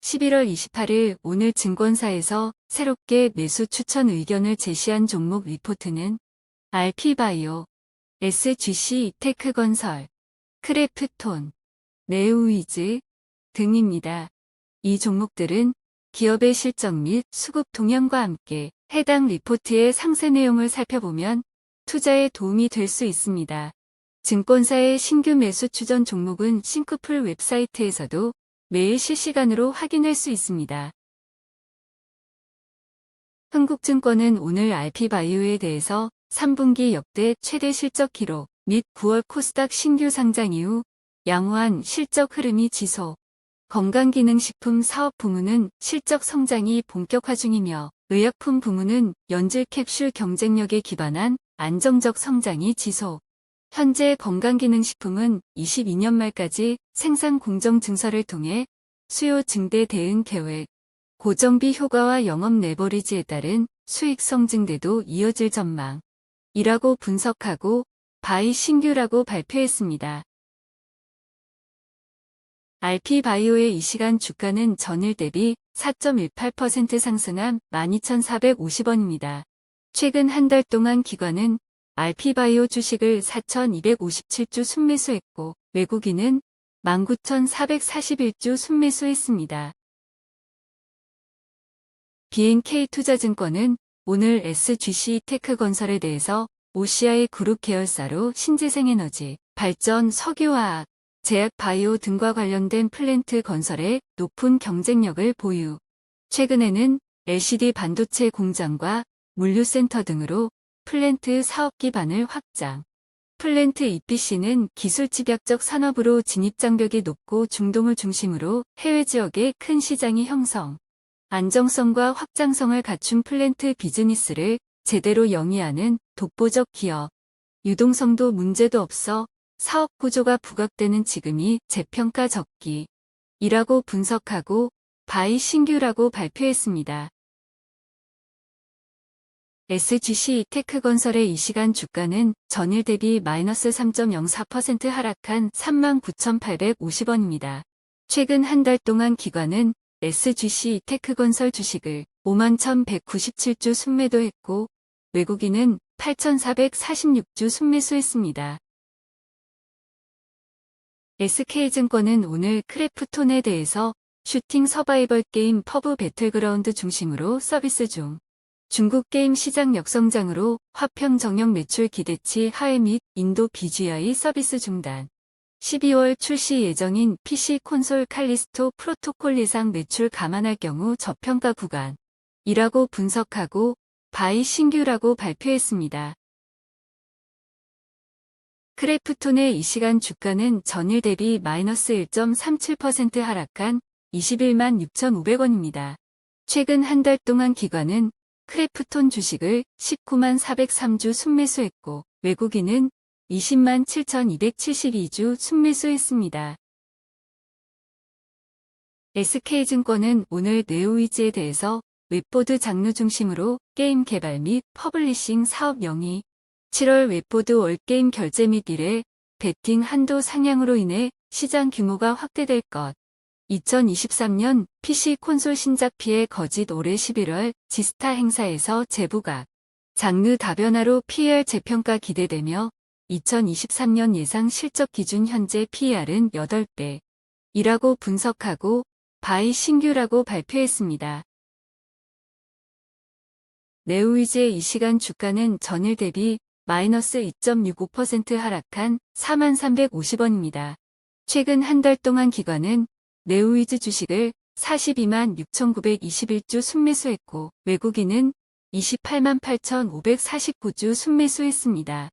(11월 28일) 오늘 증권사에서 새롭게 매수 추천 의견을 제시한 종목 리포트는 RP바이오, SGC 테크건설, 크래프톤, 네우이즈 등입니다. 이 종목들은 기업의 실적 및 수급 동향과 함께 해당 리포트의 상세 내용을 살펴보면 투자에 도움이 될 수 있습니다. 증권사의 신규 매수 추전 종목은 싱크풀 웹사이트에서도 매일 실시간으로 확인할 수 있습니다. 흥국증권은 오늘 RP바이오에 대해서 3분기 역대 최대 실적 기록 및 9월 코스닥 신규 상장 이후 양호한 실적 흐름이 지속, 건강기능식품 사업 부문은 실적 성장이 본격화 중이며 의약품 부문은 연질 캡슐 경쟁력에 기반한 안정적 성장이 지속. 현재 건강기능식품은 22년 말까지 생산 공정 증설을 통해 수요 증대 대응 계획, 고정비 효과와 영업 레버리지에 따른 수익성 증대도 이어질 전망 이라고 분석하고 바이 신규라고 발표했습니다. RP바이오의 이 시간 주가는 전일 대비 4.18% 상승한 12,450원입니다. 최근 한 달 동안 기관은 RP바이오 주식을 4,257주 순매수했고 외국인은 19,441주 순매수했습니다. BNK투자증권은 오늘 SGC 테크건설에 대해서 OCI 그룹 계열사로 신재생에너지, 발전, 석유화학, 제약 바이오 등과 관련된 플랜트 건설에 높은 경쟁력을 보유. 최근에는 LCD 반도체 공장과 물류센터 등으로 플랜트 사업 기반을 확장. 플랜트 EPC는 기술 집약적 산업으로 진입 장벽이 높고 중동을 중심으로 해외 지역에 큰 시장이 형성. 안정성과 확장성을 갖춘 플랜트 비즈니스를 제대로 영위하는 독보적 기업. 유동성도 문제도 없어 사업 구조가 부각되는 지금이 재평가 적기. 이라고 분석하고 바이 신규라고 발표했습니다. SGC 테크건설의 이 시간 주가는 전일 대비 마이너스 3.04% 하락한 39,850원입니다. 최근 한 달 동안 기관은 SGC 테크건설 주식을 51,197주 순매도했고 외국인은 8,446주 순매수했습니다. SK증권은 오늘 크래프톤에 대해서 슈팅 서바이벌 게임 퍼브 배틀그라운드 중심으로 서비스 중 중국 게임 시장 역성장으로 화평 정형 매출 기대치 하회 및 인도 BGI 서비스 중단. 12월 출시 예정인 PC 콘솔 칼리스토 프로토콜 예상 매출 감안할 경우 저평가 구간. 이라고 분석하고 바이 신규라고 발표했습니다. 크래프톤의 이 시간 주가는 전일 대비 마이너스 1.37% 하락한 21만 6,500원입니다. 최근 한 달 동안 기관은 크래프톤 주식을 19만 403주 순매수했고 외국인은 20만 7,272주 순매수했습니다. SK증권은 오늘 네오이즈에 대해서 웹보드 장르 중심으로 게임 개발 및 퍼블리싱 사업 영위, 7월 웹보드 월게임 결제 및 일회 베팅 한도 상향으로 인해 시장 규모가 확대될 것, 2023년 PC 콘솔 신작 피해 거짓 올해 11월 지스타 행사에서 재부각, 장르 다변화로 PER 재평가 기대되며 2023년 예상 실적 기준 현재 PER은 8배 이라고 분석하고 바이 신규라고 발표했습니다. 네우이즈의 이 시간 주가는 전일 대비 마이너스 2.65% 하락한 4350원입니다. 최근 한 달 동안 기관은 네우이즈 주식을 42만 6,921주 순매수했고 외국인은 28만 8,549주 순매수했습니다.